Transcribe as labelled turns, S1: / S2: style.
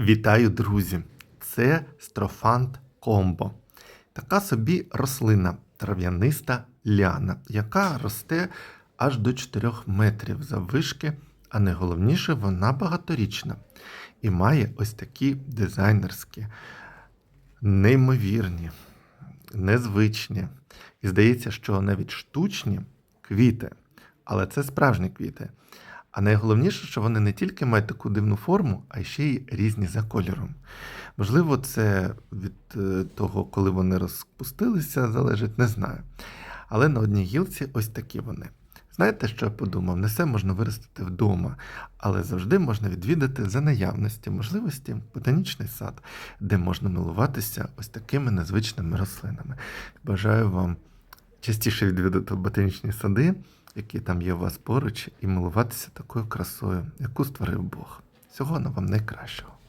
S1: Вітаю, друзі! Це строфант комбо. Така собі рослина, трав'яниста ляна, яка росте аж до 4 метрів заввишки, а найголовніше, вона багаторічна і має ось такі дизайнерські, неймовірні, незвичні. І здається, що навіть штучні квіти, але це справжні квіти. А найголовніше, що вони не тільки мають таку дивну форму, а ще й різні за кольором. Можливо, це від е, того, коли вони розпустилися, залежить, не знаю. Але на одній гілці ось такі вони. Знаєте, що я подумав? Не все можна виростити вдома, але завжди можна відвідати за наявності можливості ботанічний сад, де можна милуватися ось такими незвичними рослинами. Бажаю вам частіше відвідати ботанічні сади, які там є у вас поруч, і милуватися такою красою, яку створив Бог. Всього на вам найкращого.